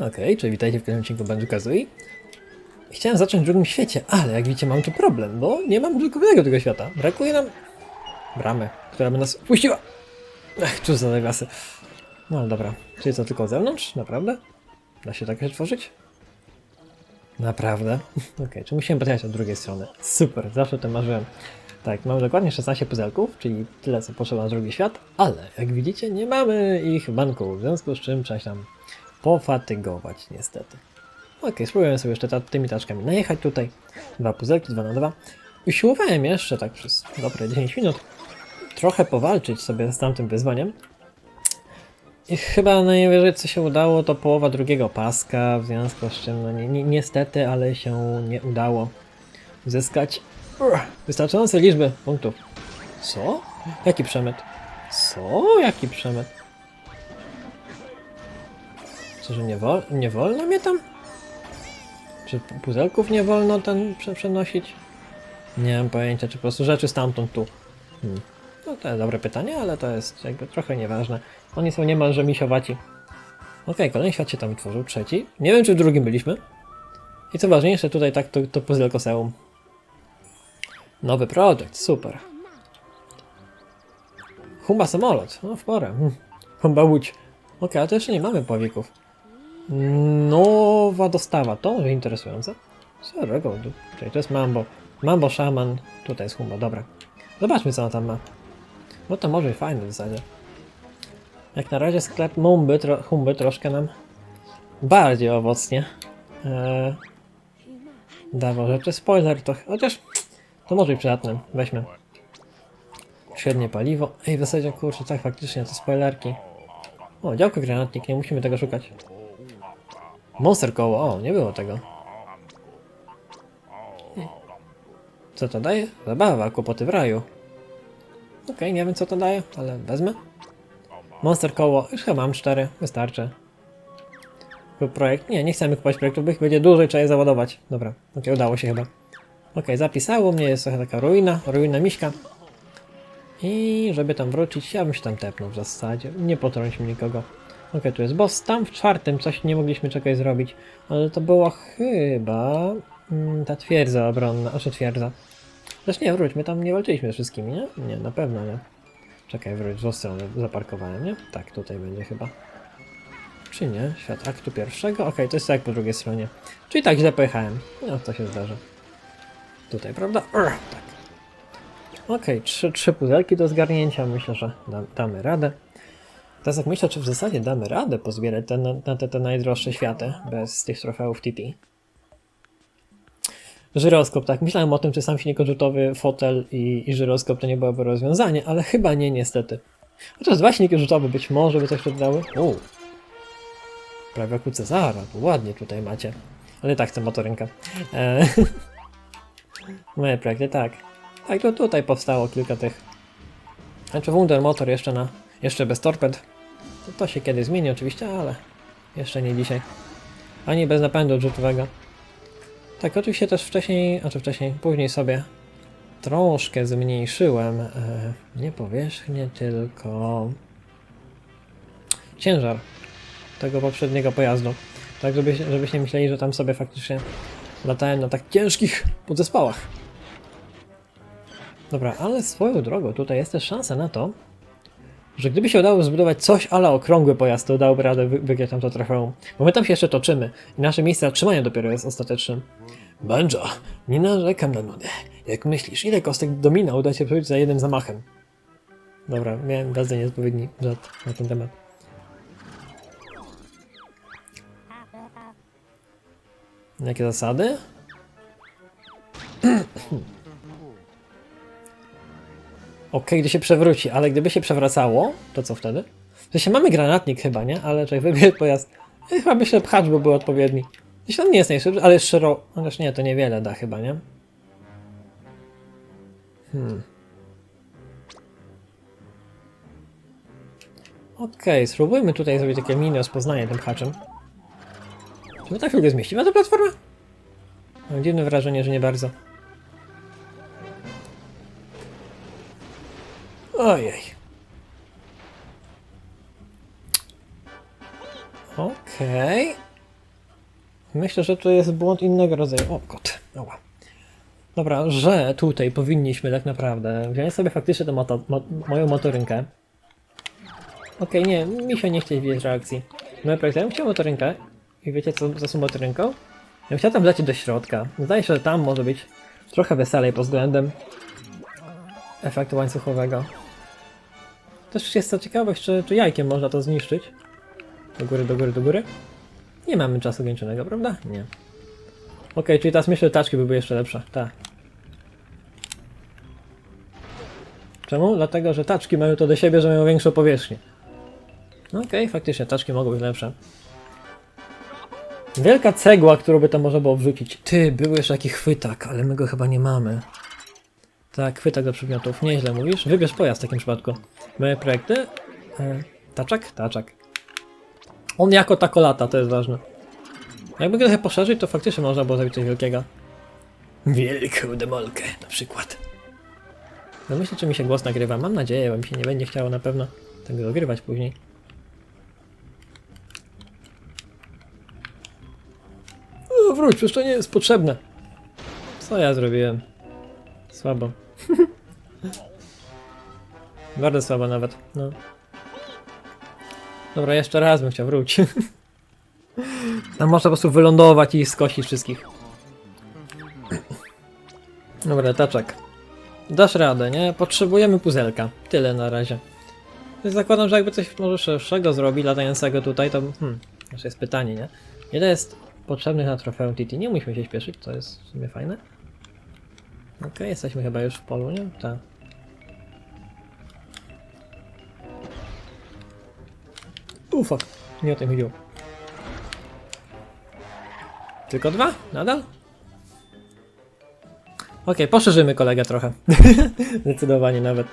Okej, czyli witajcie w kolejnym odcinku Banjo Kazooie. Chciałem zacząć w drugim świecie, ale jak widzicie mam tu problem, bo nie mam użytkowego tego świata. Brakuje nam bramy, która by nas wpuściła. Ach, cóż za. No ale dobra, czyli to tylko zewnątrz? Naprawdę? Da się tak tworzyć? Naprawdę? Okej, czy musimy podjechać od drugiej strony? Super, zawsze to marzyłem. Tak, mamy dokładnie 16 puzelków, czyli tyle co potrzeba na drugi świat, ale jak widzicie nie mamy ich banku, w związku z czym trzeba się tam pofatygować niestety. Okej, spróbujemy sobie jeszcze tymi taczkami najechać tutaj. Dwa puzelki, dwa na dwa. Usiłowałem jeszcze tak przez dobre 10 minut trochę powalczyć sobie z tamtym wyzwaniem. I chyba najwyżej co się udało to połowa drugiego paska, w związku z czym no ni ni niestety, ale się nie udało uzyskać Urgh, wystarczające liczby punktów. Co? Jaki przemyt? Co? Jaki przemyt? Co, że nie, wol nie wolno mnie tam? Czy pu- puzelków nie wolno ten prze przenosić? Nie mam pojęcia, czy po prostu rzeczy stamtąd tu. Hmm. No to jest dobre pytanie, ale to jest jakby trochę nieważne. Oni są niemalże misiowaci. Okej, kolejny świat się tam utworzył, trzeci. Nie wiem, czy w drugim byliśmy. I co ważniejsze, tutaj tak to, to puzelkoseum. Nowy projekt, super. Humba samolot, no w porę. Hm. Humba łódź. Okej, ale to jeszcze nie mamy powików. Nowa dostawa, to może interesujące. Starego, czyli to jest Mambo. Mambo Shaman, tutaj jest Humba, dobra. Zobaczmy co on tam ma. Bo to może i fajne w zasadzie. Jak na razie sklep Mumby, tro, Humby troszkę nam bardziej owocnie eee, dawał rzeczy. Spoiler to chociaż to może i przydatne. Weźmy. Średnie paliwo. Ej, w zasadzie kurczę, tak faktycznie to spoilerki. O, działko granatnik, nie musimy tego szukać. Monster koło, o, nie było tego. Co to daje? Zabawa, kłopoty w raju. Okej, nie wiem co to daje, ale wezmę. Monster koło, już chyba mam cztery, wystarczy. Kup projekt, nie, nie chcemy kupować projektów, bo ich będzie dłużej, trzeba je załadować. Dobra, okej, udało się chyba. Okej, zapisało mnie, jest trochę taka ruina, ruina miśka. I żeby tam wrócić, ja bym się tam tepnął w zasadzie, nie potrąćmy nikogo. Okej, tu jest boss, tam w czwartym coś nie mogliśmy czegoś zrobić, ale to była chyba mm, ta twierdza obronna, znaczy twierdza. Zresztą nie, wróć, my tam nie walczyliśmy z wszystkimi, nie? Nie, na pewno nie. Czekaj, wróć, złą stronę zaparkowałem, nie? Tak, tutaj będzie chyba. Czy nie? Świat aktu pierwszego? Okej, to jest tak po drugiej stronie. Czyli tak źle pojechałem. No, to się zdarza. Tutaj, prawda? Urgh, tak. Okej, trzy, trzy puzelki do zgarnięcia. Myślę, że da, damy radę. Teraz jak myślę, czy w zasadzie damy radę pozbierać te, na, te, te najdroższe światy bez tych trofeów TT. Żyroskop, tak. Myślałem o tym, czy sam silnikojutowy fotel i, i żyroskop to nie byłoby rozwiązanie, ale chyba nie, niestety. Chociaż dwa silniki rzutowe być może by coś tu dały. Uuu. Prawie jak u Cezara, to ładnie tutaj macie. Ale tak chcę motorynkę. E, Moje projekty, tak. Tak, to tutaj powstało kilka tych. Znaczy Wunder Motor jeszcze na, jeszcze bez torped. To, się kiedyś zmieni oczywiście, ale jeszcze nie dzisiaj. Ani bez napędu odrzutowego. Tak, oczywiście też wcześniej, a czy wcześniej, później sobie troszkę zmniejszyłem e, nie powierzchnię, tylko ciężar tego poprzedniego pojazdu. Tak, żeby, żebyście myśleli, że tam sobie faktycznie latałem na tak ciężkich podzespołach. Dobra, ale swoją drogą, tutaj jest też szansa na to, że gdyby się udało zbudować coś ale okrągły pojazd, to dałoby radę wy wygrać tam to trofeum. Bo my tam się jeszcze toczymy i nasze miejsce zatrzymania dopiero jest ostatecznym. Banjo, nie narzekam na nudę. Jak myślisz, ile kostek domina uda się przebić za jednym zamachem? Dobra, miałem bardzo nieodpowiedni żart na ten temat. Jakie zasady? Okej, gdy się przewróci, ale gdyby się przewracało, to co wtedy? W sensie mamy granatnik chyba, nie? Ale czekaj, wybierz pojazd. Ja chyba myślę, pchacz by był odpowiedni. Jeśli on nie jest najszybszy, ale jest szero... Chociaż nie, to niewiele da chyba, nie? Hmm. Okej, spróbujmy tutaj zrobić takie mini rozpoznanie tym pchaczem. Czy my tak chwilę zmieścimy tę platformę? Mam dziwne wrażenie, że nie bardzo. Ojej. Okej. Myślę, że to jest błąd innego rodzaju. O, kot. Oła. Dobra, że tutaj powinniśmy tak naprawdę wziąć sobie faktycznie tę moto, mo, moją motorynkę. Okej, nie, mi się nie chce widzieć reakcji. Projekty, ja bym chciał motorynkę. I wiecie co za są motorynką? Ja chciał tam lecieć do środka. Zdaje się, że tam może być trochę weselej pod względem efektu łańcuchowego. Też jest to ciekawość, czy, czy jajkiem można to zniszczyć. Do góry, do góry, do góry. Nie mamy czasu kończonego, prawda? Nie. Okej, czyli teraz myślę, że taczki by były jeszcze lepsze. Tak. Czemu? Dlatego, że taczki mają to do siebie, że mają większą powierzchnię. Okej, faktycznie, taczki mogą być lepsze. Wielka cegła, którą by to można było wrzucić. Ty, był jeszcze taki chwytak, ale my go chyba nie mamy. Tak, chwytak do przedmiotów. Nieźle mówisz. Wybierz pojazd w takim przypadku. Moje projekty? E, taczak? Taczak. On jako tako lata, to jest ważne. Jakby go trochę poszerzyć, to faktycznie można było zrobić coś wielkiego. Wielką demolkę, na przykład. No myślę, czy mi się głos nagrywa. Mam nadzieję, bo mi się nie będzie chciało na pewno tego dogrywać później. O, wróć, przecież to nie jest potrzebne. Co ja zrobiłem? Słabo. Bardzo słabo nawet, no. Dobra, jeszcze raz bym chciał wrócić. Tam można po prostu wylądować i skosić wszystkich. Dobra, taczek. Dasz radę, nie? Potrzebujemy puzelka. Tyle na razie. Zakładam, że jakby coś może szerszego zrobi, latającego tutaj, to... Hmm, jeszcze jest pytanie, nie? Ile jest potrzebnych na trofeum TT? Nie musimy się śpieszyć, to jest w sumie fajne. Okej, jesteśmy chyba już w polu, nie? Tak. Ufa, nie o tym chodziło. Tylko dwa? Nadal? Okej, poszerzymy kolegę trochę. Zdecydowanie nawet.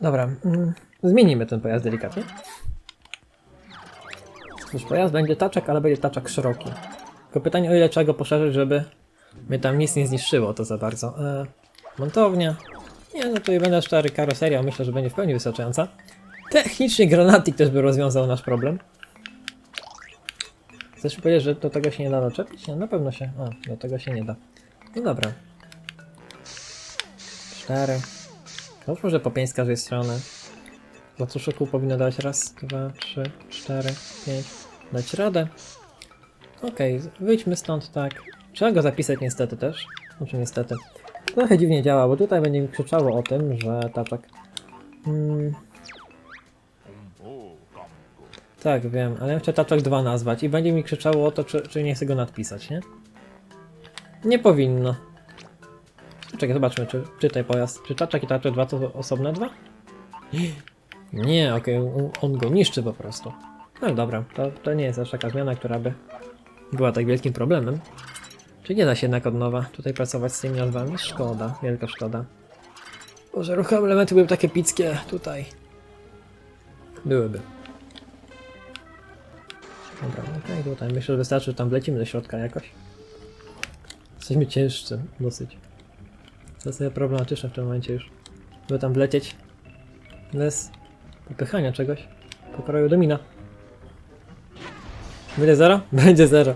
Dobra, mm, zmienimy ten pojazd delikatnie. Cóż, pojazd będzie taczek, ale będzie taczek szeroki. Tylko pytanie, o ile trzeba go poszerzyć, żeby mnie tam nic nie zniszczyło to za bardzo. E, montownia. Nie, no tutaj będę szczery, karoseria myślę, że będzie w pełni wystarczająca. Technicznie granatik też by rozwiązał nasz problem. Chcesz powiedzieć, że do tego się nie da doczepić? Nie, na pewno się. A, do tego się nie da. No dobra. Cztery. Już może po pięć z każdej strony. Łacuszku powinno dać raz, dwa, trzy, cztery, pięć. Dać radę. Okej, wyjdźmy stąd tak. Trzeba go zapisać niestety też. Znaczy niestety. Trochę dziwnie działa, bo tutaj będzie mi krzyczało o tym, że taczek. Mm. Tak, wiem, ale ja chcę taczek 2 nazwać i będzie mi krzyczało o to, czy, czy nie chcę go nadpisać, nie? Nie powinno. Czekaj, zobaczmy, czy czytaj pojazd. Czy taczek i taczek 2 to osobne dwa? Nie, okej, on- on go niszczy po prostu. No dobra, to, to nie jest aż taka zmiana, która by była tak wielkim problemem. Czy nie da się jednak od nowa tutaj pracować z tymi nazwami? Szkoda, wielka szkoda. Boże, ruchowe elementy były takie pickie tutaj. Byłyby. Dobra, okej, tutaj myślę, że wystarczy, że tam wlecimy do środka jakoś. Jesteśmy ciężcy, dosyć. To jest problematyczne w tym momencie już. By tam wlecieć. Bez popychania czegoś. Po kroju domina. Będzie zero? Będzie zero.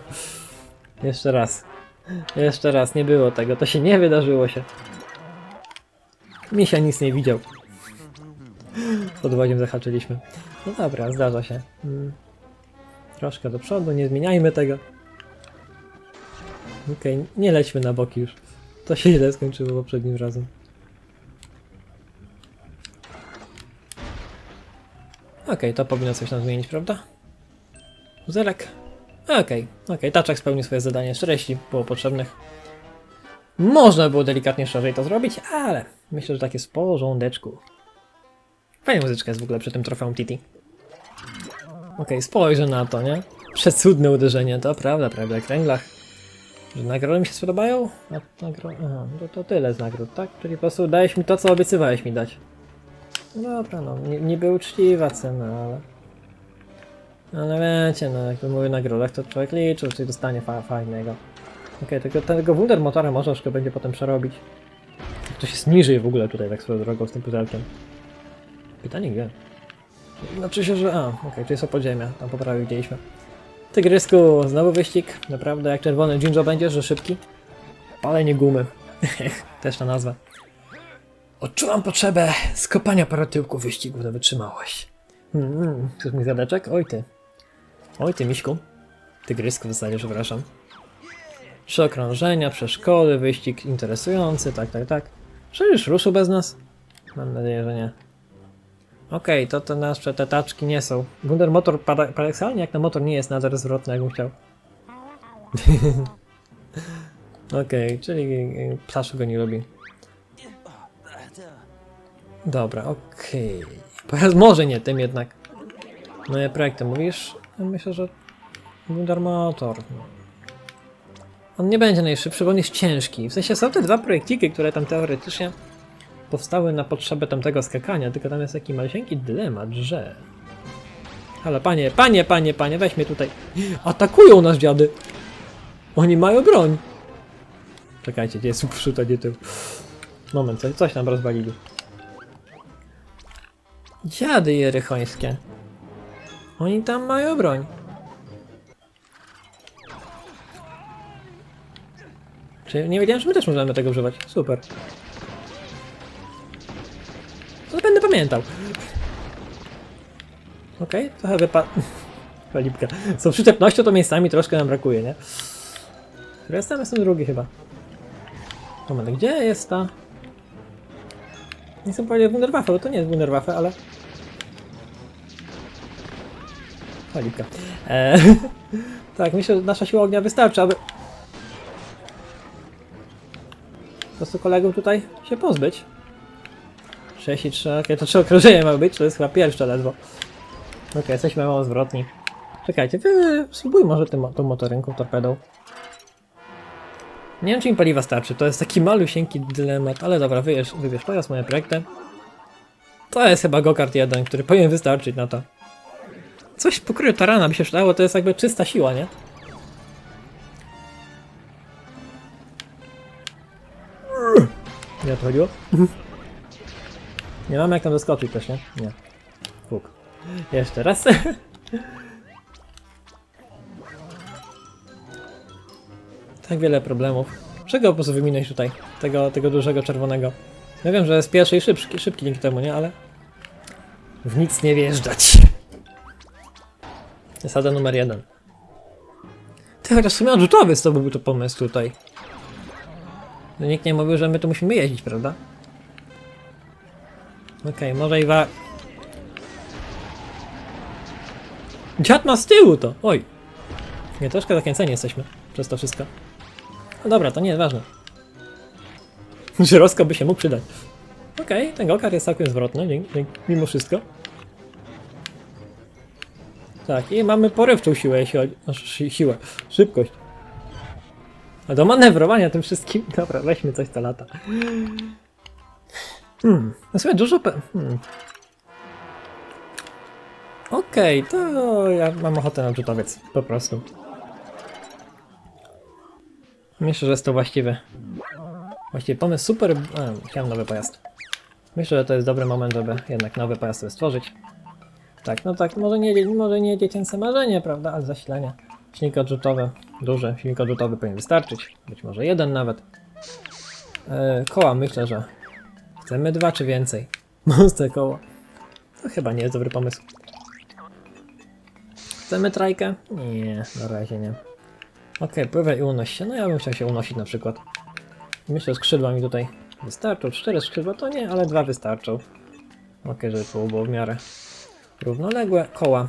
Jeszcze raz. Jeszcze raz, nie było tego, to się nie wydarzyło się. Misia nic nie widział. Podwoziem zahaczyliśmy. No dobra, zdarza się. Troszkę do przodu, nie zmieniajmy tego. Okej, nie lećmy na boki już. To się źle skończyło poprzednim razem. Okej, to powinno coś nam zmienić, prawda? Zerek. Okej, okej, taczek spełnił swoje zadanie, szczereści było potrzebnych. Można było delikatnie szerzej to zrobić, ale myślę, że tak jest w porządeczku. Fajna muzyczka jest w ogóle przy tym trofeum Titi. Okej, spojrzę na to, nie? Przecudne uderzenie, to prawda, prawda, jak kręglach. Że nagrody mi się spodobają? A nagro... Aha, to, to tyle z nagród, tak? Czyli po prostu dałeś mi to, co obiecywałeś mi dać. Dobra, no, niby uczciwa cena, ale... Ale wiecie, no, jak mówię nagrodach, to człowiek liczył, czy dostanie fa fajnego. Okej, tylko tego Wunder Motora można troszkę będzie potem przerobić. To się zniży w ogóle tutaj, tak swoją drogą, z tym puzelkiem. Pytanie gdzie? Znaczy się, że... A, okej, to jest opodziemia, tam poprawie widzieliśmy. Tygrysku, znowu wyścig. Naprawdę, jak czerwony Jinjo będziesz, że szybki. Palenie gumy. Też ta nazwa. Odczuwam potrzebę skopania parę tyłków wyścigu na wytrzymałość. Hmm, hmm. Chcesz mi zadeczek? Oj ty. Oj ty, miśku. Tygrysku w zasadzie, przepraszam. Trzy okrążenia, przeszkody, wyścig interesujący, tak, tak, tak. Czy już ruszył bez nas? Mam nadzieję, że nie. Okej, to te nasze te taczki nie są. Wunder Motor para- paradoksalnie jak na motor nie jest nadal zwrotny, jakbym chciał. Okej, czyli y, ptaszu go nie lubi. Dobra, okej. Okay. Może nie tym jednak. No ja projektem mówisz? Myślę, że Wunder Motor. On nie będzie najszybszy, bo on jest ciężki. W sensie są te dwa projektiki, które tam teoretycznie powstały na potrzebę tamtego skakania, tylko tam jest taki maleńki dylemat, że... Ale panie, panie, panie, panie, weź mnie tutaj. Atakują nas dziady! Oni mają broń! Czekajcie, gdzie jest przód, a nie tył. Moment, coś, coś nam rozwalili. Dziady jerychońskie. Oni tam mają broń. Czy nie wiedziałem, że my też możemy tego używać. Super. To będę pamiętał. Okej, trochę wypa... Cholipka. Z przyczepnością to miejscami troszkę nam brakuje, nie? Który jestem? Jestem drugi chyba. Moment, gdzie jest ta... Nie chcę powiedzieć Wunderwaffe, bo to nie jest Wunderwaffe, ale... Cholipka. Eee, tak, myślę, że nasza siła ognia wystarczy, aby... Po prostu kolegów tutaj się pozbyć. 6 i 3, okej, to trzy okrążenia ma być, to jest chyba pierwsze ledwo. Okej, jesteśmy mało zwrotni. Czekajcie, wy spróbuj może tym, tą motorynką, torpedą. Nie wiem, czy mi paliwa starczy, to jest taki malusieńki dylemat, ale dobra, wybierz, wybierz pojazd, moje projekty. To jest chyba go-kart 1, który powinien wystarczyć na to. Coś w pokroju tarana by się przydało, to jest jakby czysta siła, nie? Nie o to chodziło? Nie mamy jak tam doskoczyć też, nie? Nie. Fuk. Jeszcze raz. tak wiele problemów. Czego po prostu wyminąć tutaj? Tego, tego dużego czerwonego. Ja wiem, że jest pierwszy i szybki, szybki dzięki temu, nie? Ale... W nic nie wjeżdżać. Zasada numer jeden. Ty, chociaż w sumie odrzutowy to byłby to pomysł tutaj. No nikt nie mówił, że my tu musimy jeździć, prawda? Okej, może i wa... Dziad ma z tyłu to! Oj! Nie, troszkę zakręceni jesteśmy przez to wszystko. No dobra, to nie jest ważne. Żyroskop by się mógł przydać. Okej, ten gokar jest całkiem zwrotny, mimo wszystko. Tak, i mamy porywczą siłę, jeśli chodzi o si- siłę, szybkość. A do manewrowania tym wszystkim, dobra, weźmy coś co lata. Hmm, no sobie dużo. Hmm. Okej, to ja mam ochotę na rzutowiec, po prostu. Myślę, że jest to właściwy. Właściwie pomysł super... A, chciałem nowy pojazd. Myślę, że to jest dobry moment, żeby jednak nowy pojazd sobie stworzyć. Tak, no tak, może nie, może nie dziecięce marzenie, prawda, ale zasilanie. Silnik odrzutowy, duży silnik odrzutowy powinien wystarczyć. Być może jeden nawet. E, koła myślę, że chcemy dwa czy więcej. Mocne koło. To chyba nie jest dobry pomysł. Chcemy trajkę? Nie, na razie nie. Okej, pływaj i unoś się. No ja bym chciał się unosić na przykład. Myślę, że skrzydła mi tutaj wystarczą. Cztery skrzydła to nie, ale dwa wystarczą. Okej, żeby to było w miarę równoległe. Koła.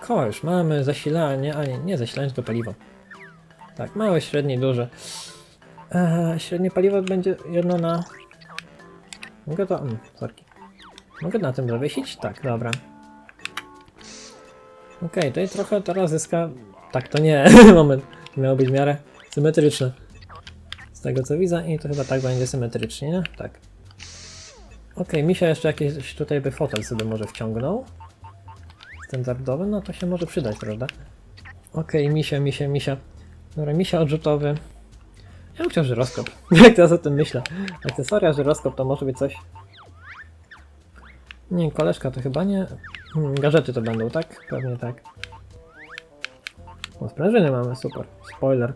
Koła już mamy, zasilanie, a nie, nie zasilanie, tylko paliwo. Tak, małe, średnie, duże. Eee, średnie paliwo będzie jedno na... Mogę to... Mm, sorki. Mogę na tym zawiesić? Tak, dobra. Okej, tutaj trochę teraz zyska... Tak, to nie, moment. Miało być w miarę symetryczne. Z tego co widzę i to chyba tak będzie symetrycznie, nie? Tak. Okej, Misia jeszcze jakiś tutaj by fotel sobie może wciągnął. Standardowy, no to się może przydać, prawda? Okej, Misia, Misia, Misia. Dobra, Misia odrzutowy. Ja bym chciał żyroskop. Jak teraz o tym myślę. Akcesoria, żyroskop to może być coś. Nie, koleżka to chyba nie. Hmm, gadżety to będą, tak? Pewnie tak. O, sprężyny mamy, super. Spoiler.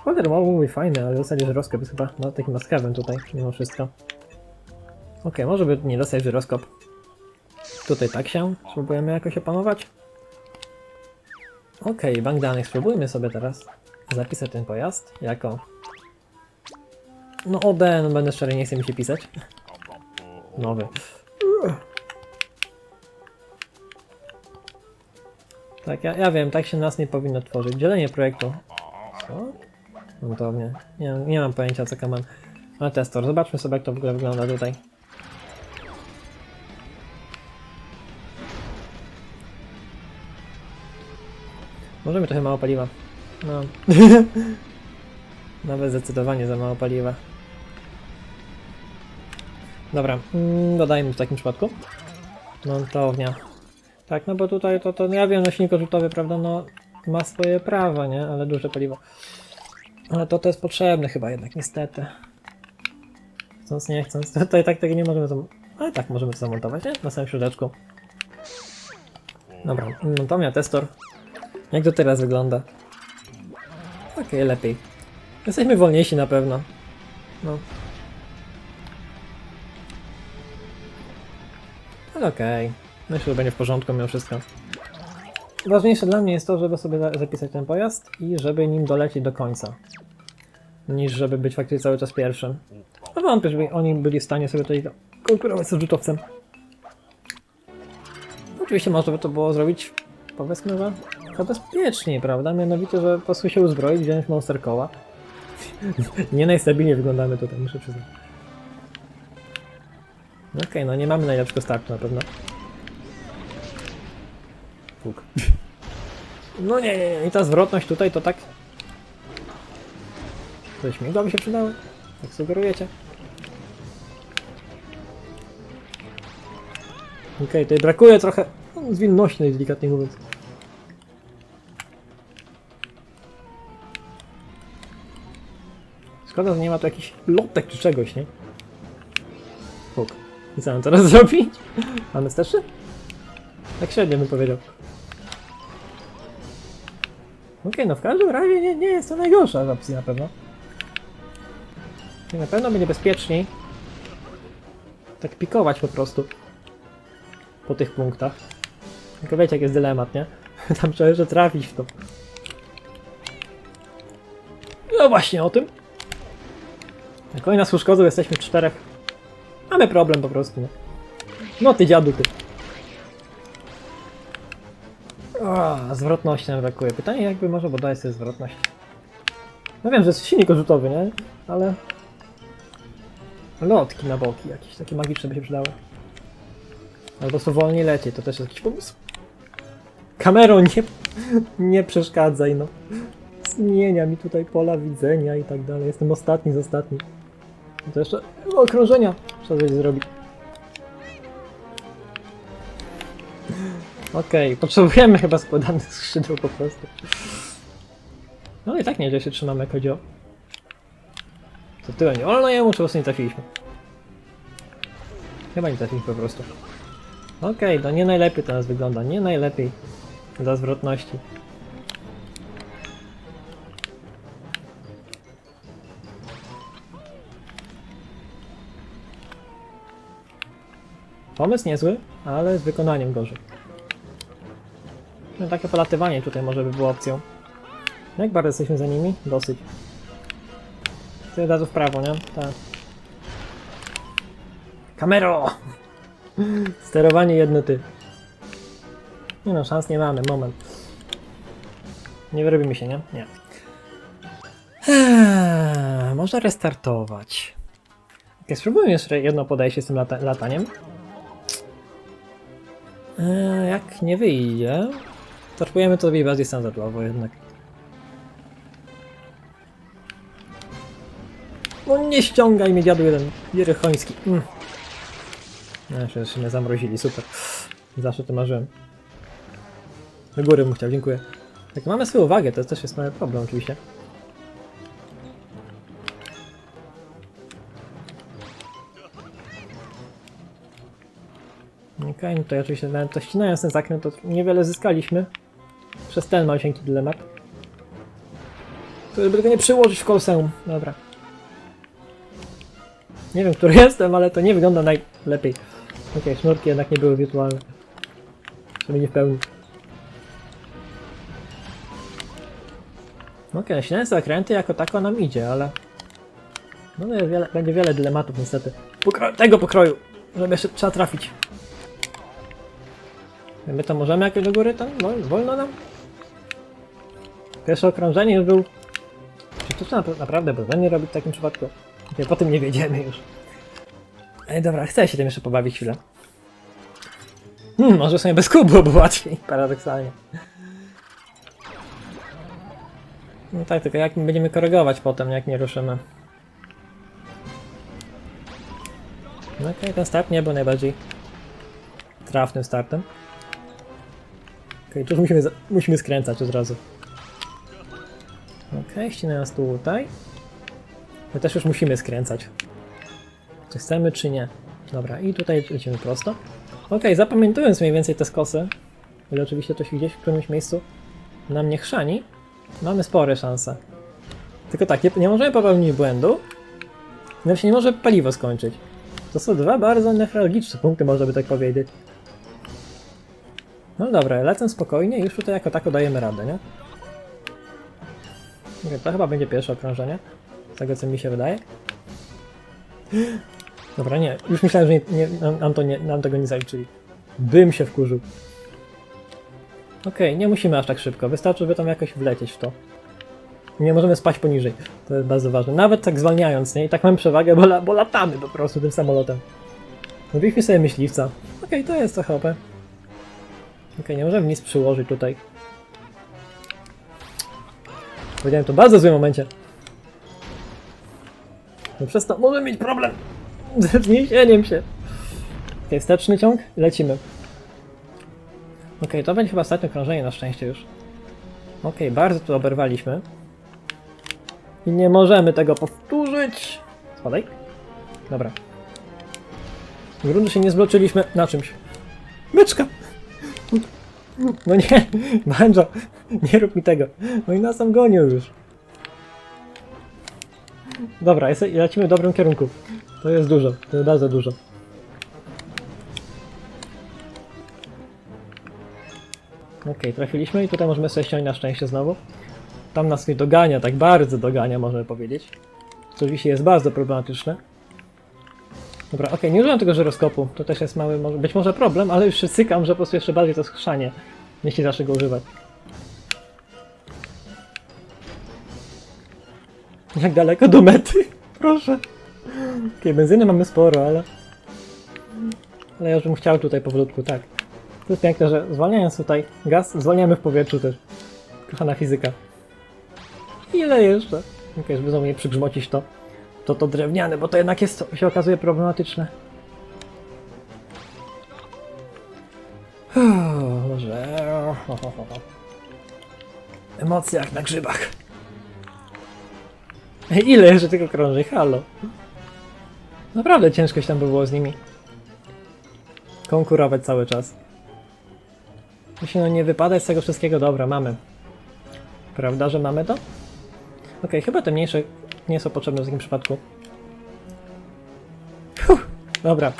Spoiler mógł być fajny, ale w zasadzie żyroskop jest chyba no, takim maskawem tutaj, mimo wszystko. Okej, może by nie dostać żyroskop. Tutaj tak się spróbujemy jakoś opanować. Okej, bank danych. Spróbujmy sobie teraz zapisać ten pojazd jako... No OD, no będę szczery, nie chce mi się pisać. Nowy. Tak, ja, ja wiem, tak się nas nie powinno tworzyć. Dzielenie projektu. Co? Montownie. Nie, nie mam pojęcia co kaman. Ale testor, zobaczmy sobie jak to w ogóle wygląda tutaj. Możemy trochę mało paliwa. No. Nawet zdecydowanie za mało paliwa. Dobra, mm, dodajmy w takim przypadku. Montownia. Tak, no bo tutaj to, to ja wiem, nośnik rzutowy, prawda, no ma swoje prawa, nie? Ale duże paliwo. Ale to to jest potrzebne chyba jednak, niestety. Chcąc, nie chcąc. Tutaj tak tego nie możemy zam... Ale tak, możemy to zamontować, nie? Na samym środeczku. Dobra, montomia, testor. Jak to teraz wygląda? Okej, lepiej. Jesteśmy wolniejsi na pewno. No. Ale okej. Myślę, że będzie w porządku mimo wszystko. Ważniejsze dla mnie jest to, żeby sobie za- zapisać ten pojazd i żeby nim dolecieć do końca. Niż żeby być faktycznie cały czas pierwszym. No wątpię, żeby oni byli w stanie sobie tutaj konkurować z rzutowcem. Oczywiście można by to było zrobić, powiedzmy, że trochę bezpieczniej, prawda? Mianowicie, że po prostu się uzbroić, wziąć monster koła. nie najstabilniej wyglądamy tutaj, muszę przyznać. Okej, no nie mamy najlepszego startu na pewno. Fuk. No nie, nie, nie. I ta zwrotność tutaj to tak... To śmigła by się przydało? Jak sugerujecie? Okej, tutaj brakuje trochę no, zwinności, delikatnie mówiąc. Szkoda, że nie ma tu jakichś lotek czy czegoś, nie? I co mam teraz zrobić? Mamy starszy? Tak średnio bym powiedział. Okej, no w każdym razie nie, nie jest to najgorsza z opcji na pewno. I na pewno będzie bezpieczniej tak pikować po prostu po tych punktach. Tylko wiecie jak jest dylemat, nie? Tam trzeba jeszcze trafić w to. No właśnie o tym. Oni nas uszkodzą, jesteśmy w czterech. Mamy problem po prostu, nie? No ty dziadu ty. O, nam brakuje. Pytanie jakby może podaje sobie zwrotność. No wiem, że jest silnik rzutowy, nie? Ale... Lotki na boki jakieś, takie magiczne by się przydały. Albo prostu wolniej lecieć, to też jest jakiś pomysł. Kamerą nie, nie przeszkadzaj, no. Zmienia mi tutaj pola widzenia i tak dalej. Jestem ostatni z ostatni. No To jeszcze okrążenia trzeba coś zrobić. Okej, potrzebujemy chyba składanych skrzydeł po prostu. No i tak nieźle się trzymamy, jak chodzi o... Co tyłem nie wolno jemu, czy po prostu nie trafiliśmy? Chyba nie trafiliśmy po prostu. Okej, to nie najlepiej teraz wygląda, nie najlepiej. Dla zwrotności. Pomysł niezły, ale z wykonaniem gorzej. No, takie polatywanie tutaj może by było opcją. Jak bardzo jesteśmy za nimi? Dosyć. Ty od razu w prawo, nie? Tak. Kamero! Sterowanie jedno ty. Nie no, szans nie mamy, moment. Nie wyrobimy się, nie? Nie. Eee, można restartować. Ok, spróbujmy jeszcze jedno podejście z tym lata lataniem. Eee, jak nie wyjdzie, to spróbujemy to zrobić bardziej standardowo jednak. No nie ściągaj mnie dziadu jeden, jerychoński. Mm. No, jeszcze mnie zamrozili, super. Zawsze to marzyłem. Do góry bym chciał, dziękuję. Jak mamy swoją uwagę, to też jest mały problem oczywiście. Okej, no ja oczywiście nawet to ścinając ten zakręt, to niewiele zyskaliśmy. Przez ten małysieńki dylemat. Żeby tego nie przyłożyć w koloseum. Dobra. Nie wiem, który jestem, ale to nie wygląda najlepiej. Okej, sznurki jednak nie były wirtualne. Przynajmniej nie w pełni. Okej, okay, zakręty jako tako nam idzie, ale... No wiele, będzie wiele dylematów niestety. Pokro tego pokroju, żeby jeszcze trzeba trafić. My to możemy jakoś do góry tam? Wol wolno nam? Pierwsze okrążenie już był... Czy to trzeba naprawdę bezwzględnie robić w takim przypadku? Nie, po tym nie wiedziemy już. Ej, dobra, chcę się tym jeszcze pobawić chwilę. Hmm, może sobie bez kubu byłoby łatwiej, paradoksalnie. No tak, tylko jak będziemy korygować potem, jak nie ruszymy. No okej, ten start nie był najbardziej trafnym startem. Okej, tu już musimy, musimy skręcać od razu. Okej, ścina nas tutaj. My też już musimy skręcać. Czy chcemy, czy nie. Dobra, i tutaj lecimy prosto. Okej, zapamiętując mniej więcej te skosy, ile oczywiście to się gdzieś w którymś miejscu nam nie chrzani, mamy spore szanse. Tylko tak, nie, nie możemy popełnić błędu, nam się nie może paliwo skończyć. To są dwa bardzo nefralgiczne punkty, można by tak powiedzieć. No dobra, lecę spokojnie i już tutaj jako tako dajemy radę, nie? Okej, to chyba będzie pierwsze okrążenie. Z tego co mi się wydaje. Dobra, nie. Już myślałem, że nie, nie, nam, to nie, nam tego nie zaliczyli. Bym się wkurzył. Okej, nie musimy aż tak szybko. Wystarczy, żeby tam jakoś wlecieć w to. Nie możemy spaść poniżej. To jest bardzo ważne. Nawet tak zwalniając, nie? I tak mamy przewagę, bo, la, bo latamy po prostu tym samolotem. Zrobiliśmy sobie myśliwca. Okej, to jest trochę OP. Okej, nie możemy nic przyłożyć tutaj. Powiedziałem to w bardzo złym momencie. No przez to może mieć problem ze wzniesieniem się. Okej, wsteczny ciąg, lecimy. Okej, to będzie chyba ostatnie krążenie na szczęście już. Okej, bardzo tu oberwaliśmy. I nie możemy tego powtórzyć. Spadaj. Dobra. W gruncie się nie zbloczyliśmy na czymś. Myczka! No nie, Banjo, nie rób mi tego. No i nas tam gonią już. Dobra, lecimy w dobrym kierunku. To jest dużo, to jest bardzo dużo. Okej, trafiliśmy i tutaj możemy sobie ściąć na szczęście znowu. Tam nas nie dogania, tak bardzo dogania, możemy powiedzieć. Co oczywiście jest bardzo problematyczne. Dobra, okej, nie używam tego żyroskopu. To też jest mały, może, być może problem, ale już się cykam, że po prostu jeszcze bardziej to schrzanie, jeśli zacznę go używać. Jak daleko do mety? Proszę. Okej, benzyny mamy sporo, ale... Ale ja już bym chciał tutaj powolutku, tak. To jest piękne, że zwalniając tutaj gaz, zwalniamy w powietrzu też. Kochana fizyka. Ile jeszcze? Okej, żeby znowu nie przygrzmocić to. To to drewniane, bo to jednak jest, się okazuje problematyczne. Może... Emocje jak na grzybach. Ile jeszcze tylko krąży? Halo. Naprawdę ciężko się tam by było z nimi. Konkurować cały czas. Musi no nie wypadać z tego wszystkiego. Dobra, mamy. Prawda, że mamy to? Okej, chyba te mniejsze nie są potrzebne w takim przypadku. Fuh, dobra.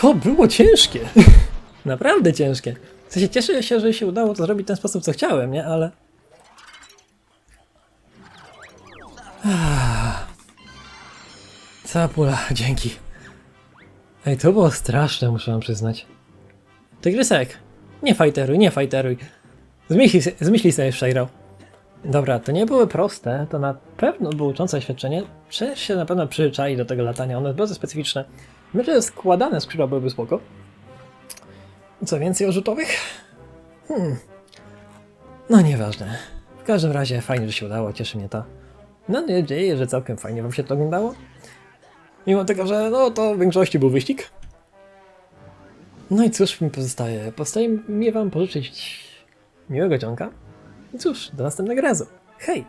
To było ciężkie. Naprawdę ciężkie. W sensie cieszę się, że się udało to zrobić w ten sposób, co chciałem, nie? Ale... Cała pula, dzięki. Ej, to było straszne, muszę wam przyznać. Tygrysek, nie fajteruj, nie fajteruj. Zmyślij, zmyślij sobie Shiro. Dobra, to nie były proste, to na pewno było uczące świadczenie. Przecież się na pewno przyzwyczai do tego latania, ono jest bardzo specyficzne. Myślę, że składane skrzydła byłyby spoko. Co więcej o rzutowych? Hmm. No nieważne. W każdym razie fajnie, że się udało, cieszy mnie to. Mam nadzieję, że całkiem fajnie wam się to oglądało. Mimo tego, że no to w większości był wyścig. No i cóż mi pozostaje? Pozostaje mi wam pożyczyć miłego dzionka. Cóż, do następnego razu. Hej!